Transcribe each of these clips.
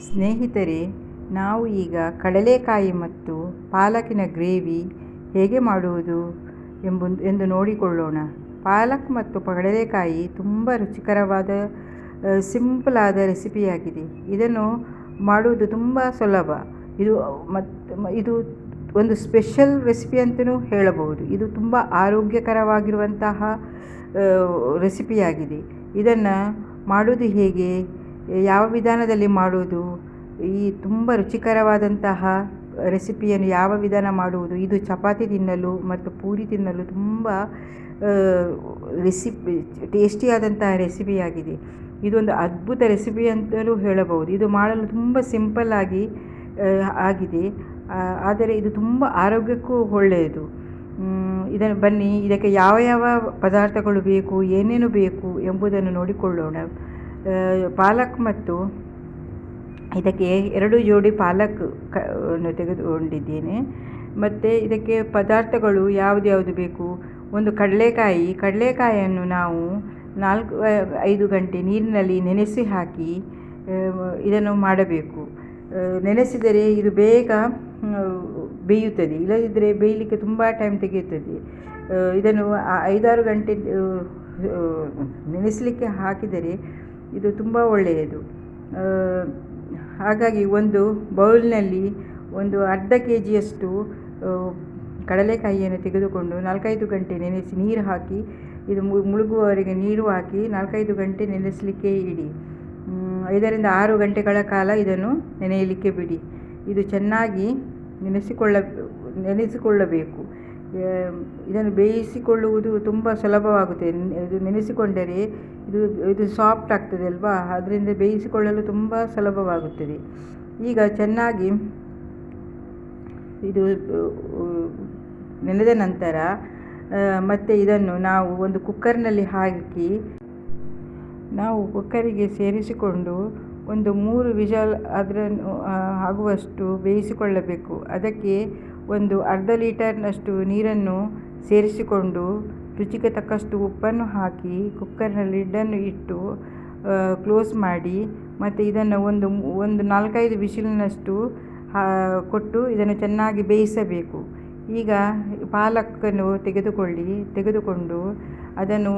ಸ್ನೇಹಿತರೆ, ನಾವು ಈಗ ಕಡಲೆಕಾಯಿ ಮತ್ತು ಪಾಲಕಿನ ಗ್ರೇವಿ ಹೇಗೆ ಮಾಡುವುದು ಎಂಬು, ಎಂದು ನೋಡಿಕೊಳ್ಳೋಣ. ಪಾಲಕ್ ಮತ್ತು ಕಡಲೆಕಾಯಿ ತುಂಬ ರುಚಿಕರವಾದ ಸಿಂಪಲಾದ ರೆಸಿಪಿಯಾಗಿದೆ. ಇದನ್ನು ಮಾಡುವುದು ತುಂಬ ಸುಲಭ. ಇದು ಮತ್ತು ಇದು ಒಂದು ಸ್ಪೆಷಲ್ ರೆಸಿಪಿ ಅಂತಲೂ ಹೇಳಬಹುದು. ಇದು ತುಂಬ ಆರೋಗ್ಯಕರವಾಗಿರುವಂತಹ ರೆಸಿಪಿಯಾಗಿದೆ. ಇದನ್ನು ಮಾಡುವುದು ಹೇಗೆ? ಯಾವ ವಿಧಾನದಲ್ಲಿ ಮಾಡುವುದು? ಈ ತುಂಬ ರುಚಿಕರವಾದಂತಹ ರೆಸಿಪಿಯನ್ನು ಯಾವ ವಿಧಾನ ಮಾಡುವುದು? ಇದು ಚಪಾತಿ ತಿನ್ನಲು ಮತ್ತು ಪೂರಿ ತಿನ್ನಲು ತುಂಬ ರೆಸಿಪಿ, ಟೇಸ್ಟಿಯಾದಂತಹ ರೆಸಿಪಿಯಾಗಿದೆ. ಇದೊಂದು ಅದ್ಭುತ ರೆಸಿಪಿ ಅಂತಲೂ ಹೇಳಬಹುದು. ಇದು ಮಾಡಲು ತುಂಬ ಸಿಂಪಲ್ಲಾಗಿ ಆಗಿದೆ. ಆದರೆ ಇದು ತುಂಬ ಆರೋಗ್ಯಕ್ಕೂ ಒಳ್ಳೆಯದು. ಇದನ್ನು ಬನ್ನಿ. ಇದಕ್ಕೆ ಯಾವ ಯಾವ ಪದಾರ್ಥಗಳು ಬೇಕು? ಏನೇನು ಬೇಕು ಎಂಬುದನ್ನು ನೋಡಿಕೊಳ್ಳೋಣ. ಪಾಲಕ್ ಮತ್ತು ಇದಕ್ಕೆ ಎರಡು ಜೋಡಿ ಪಾಲಕ್ ತೆಗೆದುಕೊಂಡಿದ್ದೇನೆ. ಮತ್ತು ಇದಕ್ಕೆ ಪದಾರ್ಥಗಳು ಯಾವುದು ಬೇಕು? ಒಂದು ಕಡಲೆಕಾಯಿ. ಕಡಲೆಕಾಯಿಯನ್ನು ನಾವು ನಾಲ್ಕು ಐದು ಗಂಟೆ ನೀರಿನಲ್ಲಿ ನೆನೆಸಿ ಹಾಕಿ ಇದನ್ನು ಮಾಡಬೇಕು. ನೆನೆಸಿದರೆ ಇದು ಬೇಗ ಬೇಯುತ್ತದೆ. ಇಲ್ಲದಿದ್ದರೆ ಬೇಯಲಿಕ್ಕೆ ತುಂಬ ಟೈಮ್ ತೆಗೆಯುತ್ತದೆ. ಇದನ್ನು ಐದಾರು ಗಂಟೆ ನೆನೆಸಲಿಕ್ಕೆ ಹಾಕಿದರೆ ಇದು ತುಂಬ ಒಳ್ಳೆಯದು. ಹಾಗಾಗಿ ಒಂದು ಬೌಲ್ನಲ್ಲಿ ಒಂದು ಅರ್ಧ ಕೆ ಜಿಯಷ್ಟು ಕಡಲೆಕಾಯಿಯನ್ನು ತೆಗೆದುಕೊಂಡು ನಾಲ್ಕೈದು ಗಂಟೆ ನೆನೆಸಿ ನೀರು ಹಾಕಿ, ಇದು ಮುಳುಗುವವರೆಗೆ ನೀರು ಹಾಕಿ ನಾಲ್ಕೈದು ಗಂಟೆ ನೆನೆಸಲಿಕ್ಕೆ ಇಡಿ. ಐದರಿಂದ ಆರು ಗಂಟೆಗಳ ಕಾಲ ಇದನ್ನು ನೆನೆಯಲಿಕ್ಕೆ ಬಿಡಿ. ಇದು ಚೆನ್ನಾಗಿ ನೆನೆಸಿಕೊಳ್ಳ, ನೆನೆಸಿಕೊಳ್ಳಬೇಕು. ಇದನ್ನು ಬೇಯಿಸಿಕೊಳ್ಳುವುದು ತುಂಬ ಸುಲಭವಾಗುತ್ತೆ. ಇದು ನೆನೆಸಿಕೊಂಡರೆ ಇದು ಇದು ಸಾಫ್ಟ್ ಆಗ್ತದೆ ಅಲ್ವಾ? ಅದರಿಂದ ಬೇಯಿಸಿಕೊಳ್ಳಲು ತುಂಬ ಸುಲಭವಾಗುತ್ತದೆ. ಈಗ ಚೆನ್ನಾಗಿ ಇದು ನೆನೆದ ನಂತರ ಮತ್ತು ಇದನ್ನು ನಾವು ಒಂದು ಕುಕ್ಕರ್ನಲ್ಲಿ ಹಾಕಿ, ನಾವು ಕುಕ್ಕರಿಗೆ ಸೇರಿಸಿಕೊಂಡು ಒಂದು ಮೂರು ವಿಷಲ್ ಅದರನ್ನು ಆಗುವಷ್ಟು ಬೇಯಿಸಿಕೊಳ್ಳಬೇಕು. ಅದಕ್ಕೆ ಒಂದು ಅರ್ಧ ಲೀಟರ್ನಷ್ಟು ನೀರನ್ನು ಸೇರಿಸಿಕೊಂಡು ರುಚಿಗೆ ತಕ್ಕಷ್ಟು ಉಪ್ಪನ್ನು ಹಾಕಿ ಕುಕ್ಕರ್ನ ಲಿಡ್ಡನ್ನು ಇಟ್ಟು ಕ್ಲೋಸ್ ಮಾಡಿ ಮತ್ತು ಇದನ್ನು ಒಂದು ಒಂದು ನಾಲ್ಕೈದು ಬಿಸಿಲಿನಷ್ಟು ಕೊಟ್ಟು ಇದನ್ನು ಚೆನ್ನಾಗಿ ಬೇಯಿಸಬೇಕು. ಈಗ ಪಾಲಕನ್ನು ತೆಗೆದುಕೊಳ್ಳಿ, ತೆಗೆದುಕೊಂಡು ಅದನ್ನು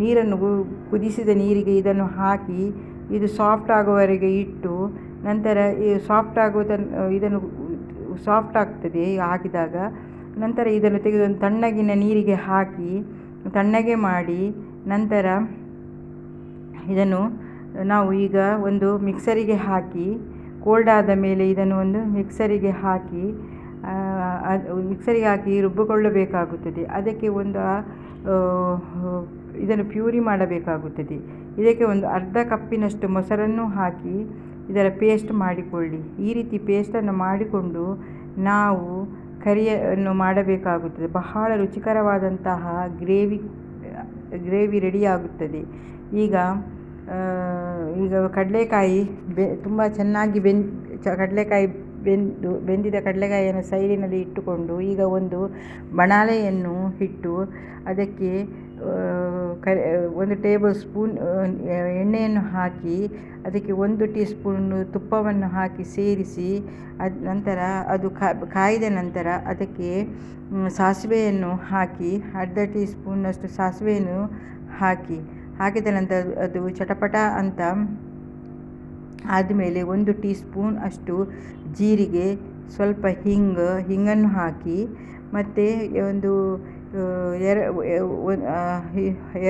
ನೀರನ್ನು ಕುದಿಸಿದ ನೀರಿಗೆ ಇದನ್ನು ಹಾಕಿ, ಇದು ಸಾಫ್ಟ್ ಆಗುವವರೆಗೆ ಇಟ್ಟು ನಂತರ ಈ ಸಾಫ್ಟ್ ಆಗುವುದನ್ನು ಇದನ್ನು ಸಾಫ್ಟ್ ಆಗ್ತದೆ ಹಾಕಿದಾಗ ನಂತರ ಇದನ್ನು ತೆಗೆದು ಒಂದು ತಣ್ಣಗಿನ ನೀರಿಗೆ ಹಾಕಿ, ತಣ್ಣಗೆ ಮಾಡಿ ನಂತರ ಇದನ್ನು ನಾವು ಈಗ ಒಂದು ಮಿಕ್ಸರಿಗೆ ಹಾಕಿ ಕೋಲ್ಡ್ ಆದ ಮೇಲೆ ಇದನ್ನು ಒಂದು ಮಿಕ್ಸರಿಗೆ ಹಾಕಿ ಅದು ಮಿಕ್ಸರಿಗೆ ಹಾಕಿ ರುಬ್ಬಿಕೊಳ್ಳಬೇಕಾಗುತ್ತದೆ. ಅದಕ್ಕೆ ಒಂದು ಇದನ್ನು ಪ್ಯೂರಿ ಮಾಡಬೇಕಾಗುತ್ತದೆ. ಇದಕ್ಕೆ ಒಂದು ಅರ್ಧ ಕಪ್ಪಿನಷ್ಟು ಮೊಸರನ್ನು ಹಾಕಿ ಇದರ ಪೇಸ್ಟ್ ಮಾಡಿಕೊಳ್ಳಿ. ಈ ರೀತಿ ಪೇಸ್ಟನ್ನು ಮಾಡಿಕೊಂಡು ನಾವು ಕರಿಯನ್ನು ಮಾಡಬೇಕಾಗುತ್ತದೆ. ಬಹಳ ರುಚಿಕರವಾದಂತಹ ಗ್ರೇವಿ ಗ್ರೇವಿ ರೆಡಿಯಾಗುತ್ತದೆ ಈಗ ಈಗ ಕಡಲೆಕಾಯಿ ಬೆ, ತುಂಬ ಚೆನ್ನಾಗಿ ಬೆಂದು, ಚ, ಕಡಲೆಕಾಯಿ ಬೆಂದು, ಬೆಂದಿದ ಕಡಲೆಕಾಯಿಯನ್ನು ಸೈಡಿನಲ್ಲಿ ಇಟ್ಟುಕೊಂಡು ಈಗ ಒಂದು ಬಣಾಲೆಯನ್ನು ಇಟ್ಟು ಅದಕ್ಕೆ ಒಂದು ಟೇಬಲ್ ಸ್ಪೂನ್ ಎಣ್ಣೆಯನ್ನು ಹಾಕಿ ಅದಕ್ಕೆ ಒಂದು ಟೀ ಸ್ಪೂನು ತುಪ್ಪವನ್ನು ಹಾಕಿ ಸೇರಿಸಿ ಅದು ನಂತರ ಅದು ಕಾಯಿದ ನಂತರ ಅದಕ್ಕೆ ಸಾಸಿವೆಯನ್ನು ಹಾಕಿ ಅರ್ಧ ಟೀ ಸ್ಪೂನ್ನಷ್ಟು ಸಾಸಿವೆಯನ್ನು ಹಾಕಿ. ಹಾಕಿದ ನಂತರ ಅದು ಚಟಪಟ ಅಂತ ಆದಮೇಲೆ ಒಂದು ಟೀ ಸ್ಪೂನ್ ಅಷ್ಟು ಜೀರಿಗೆ, ಸ್ವಲ್ಪ ಹಿಂಗು, ಹಿಂಗನ್ನು ಹಾಕಿ ಮತ್ತು ಒಂದು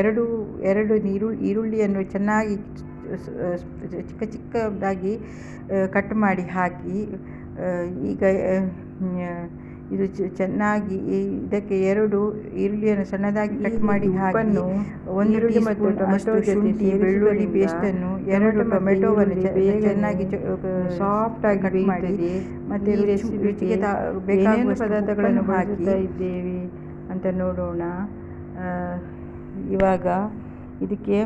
ಎರಡು ಎರಡು ನೀರು, ಈರುಳ್ಳಿಯನ್ನು ಚೆನ್ನಾಗಿ ಚಿಕ್ಕ ಚಿಕ್ಕದಾಗಿ ಕಟ್ ಮಾಡಿ ಹಾಕಿ ಈಗ ಇದು ಚೆನ್ನಾಗಿ ಇದಕ್ಕೆ ಎರಡು ಈರುಳ್ಳಿಯನ್ನು ಸಣ್ಣದಾಗಿ ಕಟ್ ಮಾಡಿ ಹಾಕಿ ಒಂದು ಈರುಳ್ಳಿ ಮತ್ತು ಟೊಮೆಟೊ ಶುಂಠಿ ಬೆಳ್ಳುಳ್ಳಿ ಪೇಸ್ಟನ್ನು ಎರಡು ಟೊಮೆಟೊವನ್ನು ಚೆನ್ನಾಗಿ ಸಾಫ್ಟ್ ಆಗಿ ಕಟ್ ಮಾಡಿ. ಮತ್ತು ರುಚಿಗೆ ಬೇಕಾಗುವ ಪದಾರ್ಥಗಳನ್ನು ಹಾಕಿ ಇದ್ದೇವೆ ಅಂತ ನೋಡೋಣ. ಇವಾಗ ಇದಕ್ಕೆ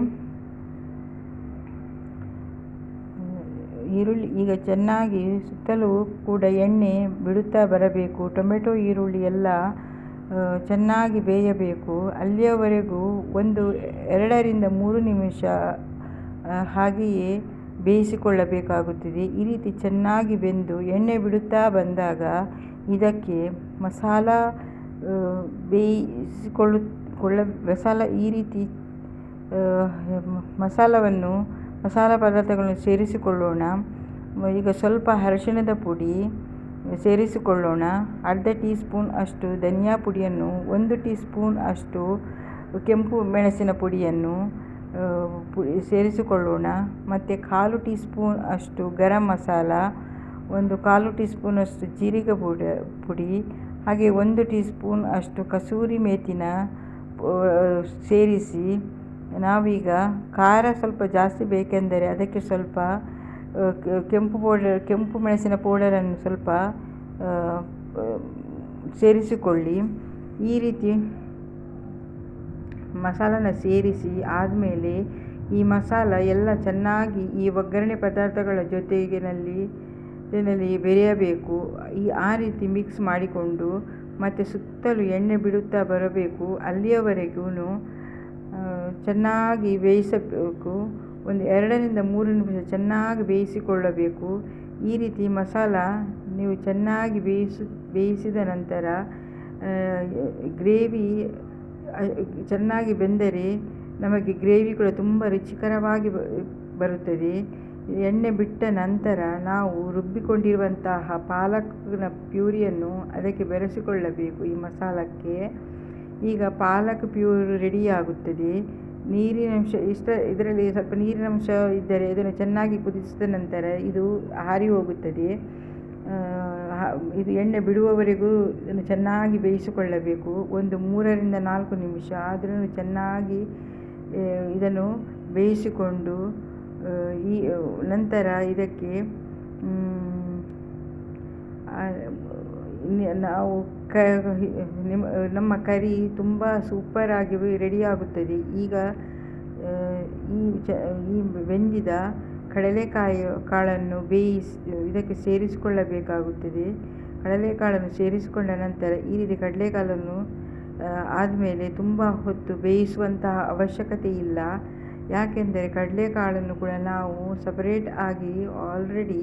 ಈರುಳ್ಳಿ, ಈಗ ಚೆನ್ನಾಗಿ ಸುತ್ತಲೂ ಕೂಡ ಎಣ್ಣೆ ಬಿಡುತ್ತಾ ಬರಬೇಕು. ಟೊಮೆಟೊ, ಈರುಳ್ಳಿ ಎಲ್ಲ ಚೆನ್ನಾಗಿ ಬೇಯಬೇಕು. ಅಲ್ಲಿಯವರೆಗೂ ಒಂದು ಎರಡರಿಂದ ಮೂರು ನಿಮಿಷ ಹಾಗೆಯೇ ಬೇಯಿಸಿಕೊಳ್ಳಬೇಕಾಗುತ್ತದೆ. ಈ ರೀತಿ ಚೆನ್ನಾಗಿ ಬೆಂದು ಎಣ್ಣೆ ಬಿಡುತ್ತಾ ಬಂದಾಗ ಇದಕ್ಕೆ ಮಸಾಲ ಬೇಯಿಸಿಕೊಳ್ಳು, ಕೊಳ್ಳ, ಮಸಾಲ ಈ ರೀತಿ ಮಸಾಲವನ್ನು ಮಸಾಲ ಪದಾರ್ಥಗಳನ್ನು ಸೇರಿಸಿಕೊಳ್ಳೋಣ. ಈಗ ಸ್ವಲ್ಪ ಅರಿಶಿಣದ ಪುಡಿ ಸೇರಿಸಿಕೊಳ್ಳೋಣ. ಅರ್ಧ ಟೀ ಸ್ಪೂನ್ ಅಷ್ಟು ಧನಿಯಾ ಪುಡಿಯನ್ನು, ಒಂದು ಟೀ ಸ್ಪೂನ್ ಅಷ್ಟು ಕೆಂಪು ಮೆಣಸಿನ ಪುಡಿಯನ್ನು ಸೇರಿಸಿಕೊಳ್ಳೋಣ. ಮತ್ತು ಕಾಲು ಟೀ ಸ್ಪೂನ್ ಅಷ್ಟು ಗರಂ ಮಸಾಲ, ಒಂದು ಕಾಲು ಟೀ ಸ್ಪೂನ್ ಅಷ್ಟು ಜೀರಿಗೆ ಪುಡಿ ಪುಡಿ, ಹಾಗೆ ಒಂದು ಟೀ ಸ್ಪೂನ್ ಅಷ್ಟು ಕಸೂರಿ ಮೇಥಿನ ಸೇರಿಸಿ ನಾವೀಗ ಖಾರ ಸ್ವಲ್ಪ ಜಾಸ್ತಿ ಬೇಕೆಂದರೆ ಅದಕ್ಕೆ ಸ್ವಲ್ಪ ಕೆಂಪು ಪೌಡರ್, ಕೆಂಪು ಮೆಣಸಿನ ಪೌಡರನ್ನು ಸ್ವಲ್ಪ ಸೇರಿಸಿಕೊಳ್ಳಿ. ಈ ರೀತಿ ಮಸಾಲನ ಸೇರಿಸಿ ಆದಮೇಲೆ ಈ ಮಸಾಲ ಎಲ್ಲ ಚೆನ್ನಾಗಿ ಈ ಒಗ್ಗರಣೆ ಪದಾರ್ಥಗಳ ಜೊತೆಗಿನಲ್ಲಿ ಇದರಲ್ಲಿ ಬೆರೆಯಬೇಕು. ಈ, ಆ ರೀತಿ ಮಿಕ್ಸ್ ಮಾಡಿಕೊಂಡು ಮತ್ತು ಸುತ್ತಲೂ ಎಣ್ಣೆ ಬಿಡುತ್ತಾ ಬರಬೇಕು. ಅಲ್ಲಿಯವರೆಗೂ ಚೆನ್ನಾಗಿ ಬೇಯಿಸಬೇಕು. ಒಂದು ಎರಡರಿಂದ ಮೂರು ನಿಮಿಷ ಚೆನ್ನಾಗಿ ಬೇಯಿಸಿಕೊಳ್ಳಬೇಕು. ಈ ರೀತಿ ಮಸಾಲ ನೀವು ಚೆನ್ನಾಗಿ ಬೇಯಿಸು, ಬೇಯಿಸಿದ ನಂತರ ಗ್ರೇವಿ ಚೆನ್ನಾಗಿ ಬೆಂದರೆ ನಮಗೆ ಗ್ರೇವಿ ಕೂಡ ತುಂಬ ರುಚಿಕರವಾಗಿ ಬರುತ್ತದೆ. ಎಣ್ಣೆ ಬಿಟ್ಟ ನಂತರ ನಾವು ರುಬ್ಬಿಕೊಂಡಿರುವಂತಹ ಪಾಲಕ್ನ ಪ್ಯೂರಿಯನ್ನು ಅದಕ್ಕೆ ಬೆರೆಸಿಕೊಳ್ಳಬೇಕು ಈ ಮಸಾಲಕ್ಕೆ. ಈಗ ಪಾಲಕ್ ಪ್ಯೂರ್ ರೆಡಿಯಾಗುತ್ತದೆ ನೀರಿನಂಶ ಇಷ್ಟ, ಇದರಲ್ಲಿ ಸ್ವಲ್ಪ ನೀರಿನಂಶ ಇದ್ದರೆ ಇದನ್ನು ಚೆನ್ನಾಗಿ ಕುದಿಸಿದ ನಂತರ ಇದು ಹಾರಿ ಹೋಗುತ್ತದೆ. ಇದು ಎಣ್ಣೆ ಬಿಡುವವರೆಗೂ ಇದನ್ನು ಚೆನ್ನಾಗಿ ಬೇಯಿಸಿಕೊಳ್ಳಬೇಕು. ಒಂದು ಮೂರರಿಂದ ನಾಲ್ಕು ನಿಮಿಷ ಆದರೂ ಚೆನ್ನಾಗಿ ಇದನ್ನು ಬೇಯಿಸಿಕೊಂಡು ಈ, ನಂತರ ಇದಕ್ಕೆ ನಾವು ಕ ನಿಮ್ಮ ನಮ್ಮ ಕರಿ ತುಂಬ ಸೂಪರಾಗಿ ರೆಡಿಯಾಗುತ್ತದೆ ಈಗ ಈ ಚ ಈ ಬೆಂದಿದ ಕಡಲೆಕಾಯಿ ಕಾಳನ್ನು ಬೇಯಿಸಿ, ಇದಕ್ಕೆ ಸೇರಿಸಿಕೊಳ್ಳಬೇಕಾಗುತ್ತದೆ. ಕಡಲೆಕಾಳನ್ನು ಸೇರಿಸಿಕೊಂಡ ನಂತರ ಈ ರೀತಿ ಕಡಲೆಕಾಳನ್ನು ಆದಮೇಲೆ ತುಂಬ ಹೊತ್ತು ಬೇಯಿಸುವಂತಹ ಅವಶ್ಯಕತೆ ಇಲ್ಲ. ಯಾಕೆಂದರೆ ಕಡಲೆಕಾಳನ್ನು ಕೂಡ ನಾವು ಸಪರೇಟ್ ಆಗಿ ಆಲ್ರೆಡಿ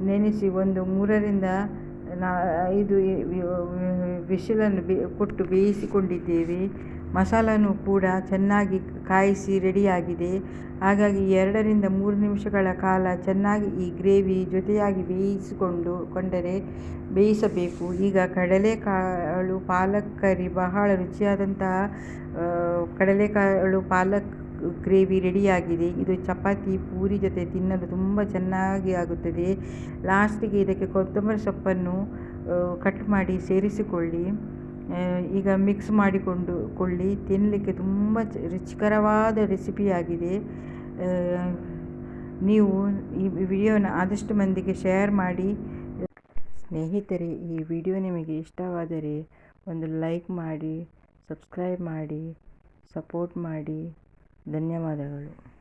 ನೆನೆಸಿ ಒಂದು ಮೂರರಿಂದ ನಾ, ಐದು ವಿಶಲನ್ನು ಬೇ, ಕೊಟ್ಟು ಬೇಯಿಸಿಕೊಂಡಿದ್ದೇವೆ. ಮಸಾಲನೂ ಕೂಡ ಚೆನ್ನಾಗಿ ಕಾಯಿಸಿ ರೆಡಿಯಾಗಿದೆ. ಹಾಗಾಗಿ ಎರಡರಿಂದ ಮೂರು ನಿಮಿಷಗಳ ಕಾಲ ಚೆನ್ನಾಗಿ ಈ ಗ್ರೇವಿ ಜೊತೆಯಾಗಿ ಬೇಯಿಸಿಕೊಂಡು, ಕೊಂಡರೆ ಬೇಯಿಸಬೇಕು. ಈಗ ಕಡಲೆಕಾಳು, ಪಾಲಕ್ ಕರಿ ಬಹಳ ರುಚಿಯಾದಂತಹ ಕಡಲೆಕಾಳು, ಪಾಲಕ್ ಗ್ರೇವಿ ರೆಡಿಯಾಗಿದೆ. ಇದು ಚಪಾತಿ, ಪೂರಿ ಜೊತೆ ತಿನ್ನಲು ತುಂಬ ಚೆನ್ನಾಗಿ ಆಗುತ್ತದೆ. ಲಾಸ್ಟಿಗೆ ಇದಕ್ಕೆ ಕೊತ್ತಂಬರಿ ಸೊಪ್ಪನ್ನು ಕಟ್ ಮಾಡಿ ಸೇರಿಸಿಕೊಳ್ಳಿ. ಈಗ ಮಿಕ್ಸ್ ಮಾಡಿಕೊಂಡು ಕೊಳ್ಳಿ. ತಿನ್ನಲಿಕ್ಕೆ ತುಂಬ ರುಚಿಕರವಾದ ರೆಸಿಪಿಯಾಗಿದೆ ನೀವು ಈ ವಿಡಿಯೋನ ಆದಷ್ಟು ಮಂದಿಗೆ ಶೇರ್ ಮಾಡಿ. ಸ್ನೇಹಿತರೆ, ಈ ವಿಡಿಯೋ ನಿಮಗೆ ಇಷ್ಟವಾದರೆ ಒಂದು ಲೈಕ್ ಮಾಡಿ, ಸಬ್ಸ್ಕ್ರೈಬ್ ಮಾಡಿ, ಸಪೋರ್ಟ್ ಮಾಡಿ. ಧನ್ಯವಾದಗಳು.